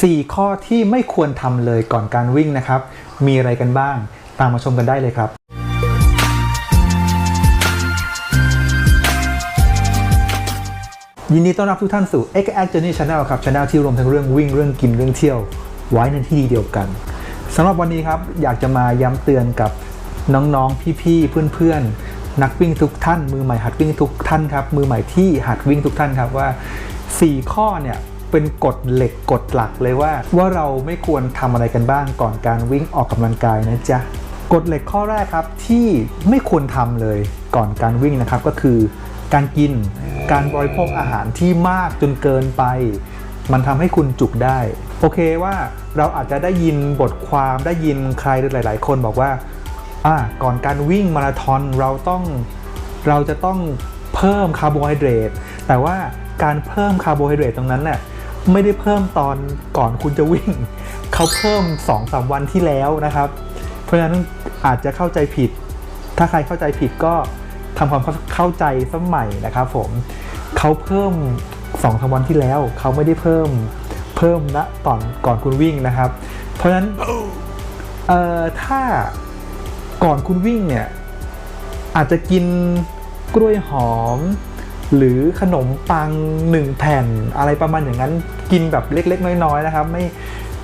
4 ข้อที่ไม่ควรทำเลยก่อนการวิ่งนะครับ มีอะไรกันบ้าง ตามมาชมกันได้เลยครับยินดีต้อนรับทุกท่านสู่ X Act Journey Channel ครับ Channel ที่รวมทั้งเรื่องวิ่งเรื่องกินเรื่องเที่ยว ไว้ในที่เดียวกันสำหรับวันนี้ครับ อยากจะมาย้ำเตือนกับน้องๆ พี่ๆ เพื่อนๆ นักวิ่งทุกท่าน มือใหม่หัดวิ่งทุกท่านครับ มือใหม่ที่หัดวิ่งทุกท่านครับว่า 4 ข้อเนี่ย เป็นกฎเหล็กกฎหลักเลยว่า ว่าเราไม่ควรทำอะไรกันบ้างก่อนการวิ่งออกกำลังกายนะจ๊ะกฎเหล็กข้อแรกครับที่ไม่ควรทำเลยก่อนการวิ่งนะครับก็คือ การกินการบริโภคอาหารที่มากจนเกินไป มันทำให้คุณจุกได้ โอเคว่าเราอาจจะได้ยินบทความได้ยินใครหลาย ๆ คนบอกว่าอ่าก่อนการวิ่งมาราธอนเราต้องเราจะต้องเพิ่มคาร์โบไฮเดรตแต่ว่าการเพิ่มคาร์โบไฮเดรตตรงนั้นน่ะ ไม่ได้เพิ่มตอนก่อนคุณจะวิ่ง เขาเพิ่ม2-3วันที่แล้วนะครับ เพราะฉะนั้นอาจจะเข้าใจผิด ถ้าใครเข้าใจผิดก็ทำความเข้าใจสมัยนะครับผมเขาเพิ่ม2องสามวันที่แล้ว เขาไม่ได้เพิ่มเพิ่มณตอนก่อนคุณวิ่งนะครับ เพราะฉะนั้นเอ่อถ้าก่อนคุณวิ่งเนี่ยอาจจะกินกล้วยหอม หรือขนมปังหนึ่งแผ่นอะไรประมาณอย่างนั้นกินแบบเล็กๆ น้อยๆนะครับ ไม่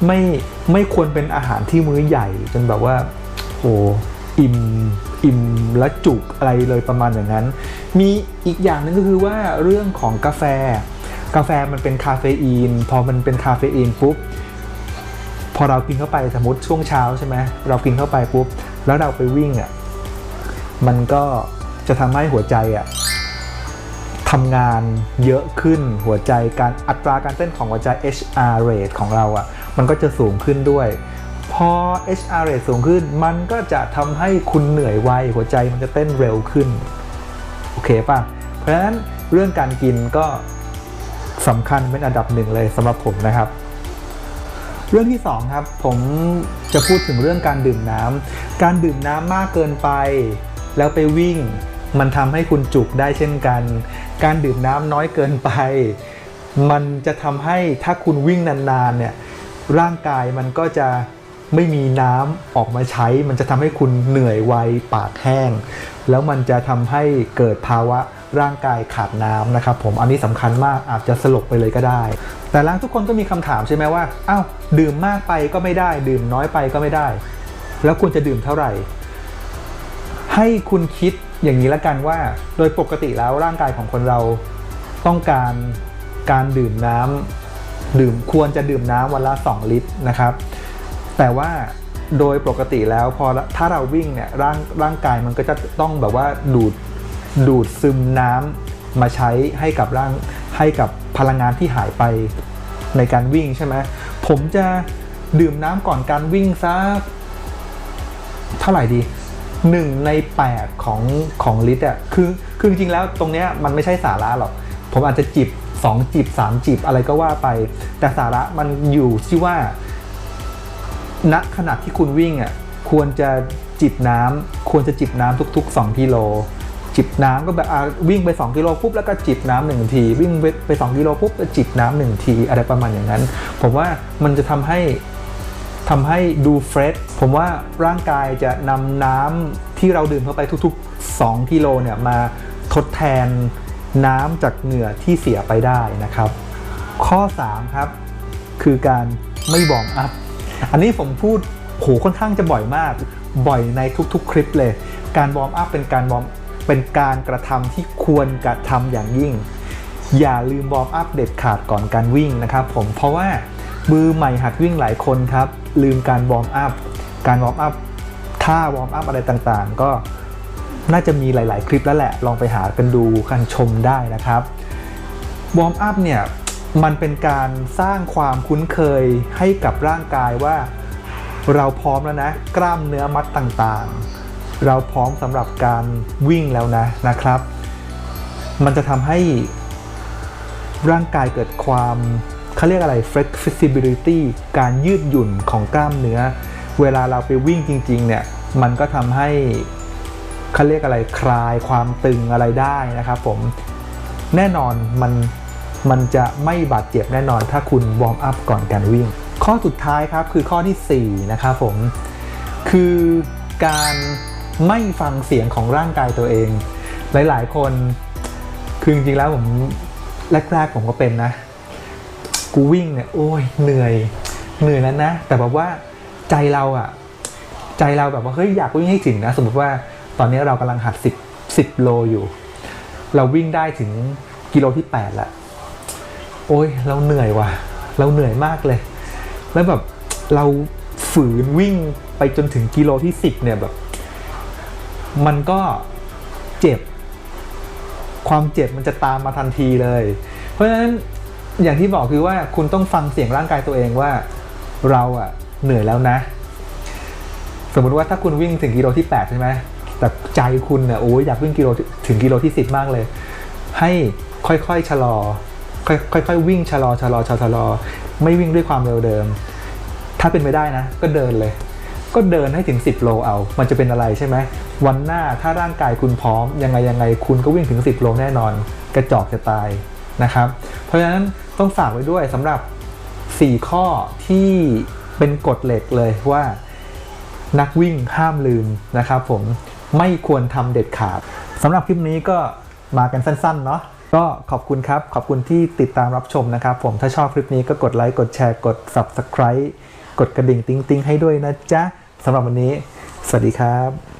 ไม่ไม่ควรเป็นอาหารที่มื้อใหญ่ จนแบบว่าโอ้อิ่มอิ่มและจุกอะไรเลยประมาณอย่างนั้น มีอีกอย่างหนึงก็คือว่าเรื่องของกาแฟ กาแฟมันเป็นคาเฟอีน พอมันเป็นคาเฟอีนปุ๊บพอเรากินเข้าไปสมมติช่วงเช้าใช่ไหมเรากินเข้าไปปุ๊บแล้วเราไปวิ่งอะมันก็จะทำให้หัวใจอะ ทำงานเยอะขึ้นหัวใจการอัตราการเต้นของหัวใจ HR rate ของเราอะ มันก็จะสูงขึ้นด้วย พอ HR rate สูงขึ้น มันก็จะทำให้คุณเหนื่อยไวหัวใจมันจะเต้นเร็วขึ้น โอเคป่ะ เพราะฉะนั้นเรื่องการกินก็สำคัญเป็นอันดับหนึ่งเลยสำหรับผมนะครับ เรื่องที่2ครับผมจะพูดถึงเรื่องการดื่มน้ำการดื่มน้ำมากเกินไป แล้วไปวิ่ง มันทำให้คุณจุกได้เช่นกัน การดื่มน้ำน้อยเกินไป มันจะทำให้ถ้าคุณวิ่งนานๆเนี่ยร่างกายมันก็จะไม่มีน้ำออกมาใช้ มันจะทำให้คุณเหนื่อยไวปากแห้ง แล้วมันจะทำให้เกิดภาวะร่างกายขาดน้ำนะครับผมอันนี้สำคัญมากอาจจะสลบไปเลยก็ได้ แต่ล้วทุกคนก็มีคำถามใช่ไหมว่าอ้าวดื่มมากไปก็ไม่ได้ ดื่มน้อยไปก็ไม่ได้ แล้วควรจะดื่มเท่าไหร่ ให้คุณคิด อย่างนี้ละกันว่าโดยปกติแล้วร่างกายของคนเราต้องการการดื่มน้ำดื่มควรจะดื่มน้ำวันละ 2 ลิตรนะครับ แต่ว่าโดยปกติแล้วพอถ้าเราวิ่งเนี่ยร่างร่างกายมันก็จะต้องแบบว่าดูดดูดซึมน้ำมาใช้ให้กับร่างให้กับพลังงานที่หายไปในการวิ่งใช่ไหมผมจะดื่มน้ำก่อนการวิ่งสักเท่าไหร่ดี 1 ใน 8 ของของลิตรอะคือคือจริงๆแล้วตรงเนี้ยมันไม่ใช่สาระหรอก ผมอาจจะจิบ 2 จิบ 3 จิบอะไรก็ว่าไป แต่สาระมันอยู่ที่ว่าณขณะที่คุณวิ่งอะควรจะจิบน้ำควรจะจิบน้ำทุก ๆ 2กิโลจิบน้ำก็แบบอะวิ่งไป 2 กิโลปุ๊บแล้วก็จิบน้ำหนึ่งที วิ่งไป2กิโลปุ๊บจิบน้ำหนึ่งทีอะไรประมาณอย่างนั้น ผมว่ามันจะทำให้ ทำให้ดูเฟรชผมว่าร่างกายจะนำน้ำที่เราดื่มเข้าไปทุกๆ 2 กิโลเนี่ยมาทดแทนน้ำจากเหงื่อที่เสียไปได้นะครับ ข้อ 3 ครับ คือการไม่วอมอัพ อันนี้ผมพูดโหค่อนข้างจะบ่อยมาก บ่อยในทุกๆ คลิปเลย การวอมอัพเป็นการวอมเป็นการกระทำที่ควรกระทำอย่างยิ่ง อย่าลืมวอมอัพเด็ดขาดก่อนการวิ่งนะครับผมเพราะว่า มือใหม่หัดวิ่งหลายคนครับ ลืมการวอร์มอัพ การวอร์มอัพท่าวอร์มอัพอะไรต่างๆ ก็น่าจะมีหลาย ๆ คลิปแล้วแหละ ลองไปหากันดูกันชมได้นะครับ วอร์มอัพเนี่ย มันเป็นการสร้างความคุ้นเคยให้กับร่างกายว่า เราพร้อมแล้วนะ กล้ามเนื้อมัดต่างๆ เราพร้อมสำหรับการวิ่งแล้วนะนะครับ มันจะทำให้ร่างกายเกิดความ เขาเรียกอะไร flexibility การยืดหยุ่นของกล้ามเนื้อ เวลาเราไปวิ่งจริงๆเนี่ยมันก็ทำให้เขาเรียกอะไรคลายความตึงอะไรได้นะครับผมแน่นอนมันมันจะไม่บาดเจ็บแน่นอนถ้าคุณวอร์มอัพก่อนการวิ่ง ข้อสุดท้ายครับคือข้อทีสี่4 นะครับผม คือการไม่ฟังเสียงของร่างกายตัวเอง หลายๆ คน คือจริงๆแล้วผมแรกๆผมก็เป็นนะ กูวิ่งเนี่ยโอ้ยเหนื่อยเหนื่อยแล้วนะ แต่แบบว่าใจเราอะใจเราแบบว่าเฮ้ยอยากวิ่งให้ถึงนะ สมมติว่าตอนนี้เรากำลังหัดสิบสิบโลอยู่ เราวิ่งได้ถึงกิโลที่แปดละโอ้ยเราเหนื่อยว่ะ เราเหนื่อยมากเลย แล้วแบบเราฝืนวิ่งไปจนถึงกิโลที่สิบเนี่ยแบบ มันก็เจ็บ ความเจ็บมันจะตามมาทันทีเลย เพราะฉะนั้น อย่างที่บอกคือว่าคุณต้องฟังเสียงร่างกายตัวเองว่า เราอะเหนื่อยแล้วนะ สมมุติว่าถ้าคุณวิ่งถึงกิโลที่8ใช่ไหมแต่ใจคุณเนี่ยโอ้ยอยากวิ่งกิโลถึงกิโลที่ 10 มากเลย ให้ค่อยๆชะลอ ค่อยๆวิ่งชะลอชะลอชะลอชะลอไม่วิ่งด้วยความเร็วเดิม ถ้าเป็นไปได้นะ ก็เดินเลย ก็เดินให้ถึง 10 โลเอา มันจะเป็นอะไรใช่ไหมวันหน้าถ้าร่างกายคุณพร้อมยังไงยังไงคุณก็วิ่งถึง 10 โลแน่นอน กระจอกจะตายนะครับ เพราะฉะนั้น ต้องฝากไว้ด้วยสำหรับ 4 ข้อที่เป็นกฎเหล็กเลยว่านักวิ่งห้ามลืมนะครับผมไม่ควรทำเด็ดขาดสำหรับคลิปนี้ก็มากันสั้นๆเนาะก็ขอบคุณครับ ขอบคุณที่ติดตามรับชมนะครับ ผมถ้าชอบคลิปนี้ก็กดไลค์กดแชร์กด Subscribe กดกระดิ่งติ๊งๆให้ด้วยนะจ๊ะสำหรับวันนี้ สวัสดีครับ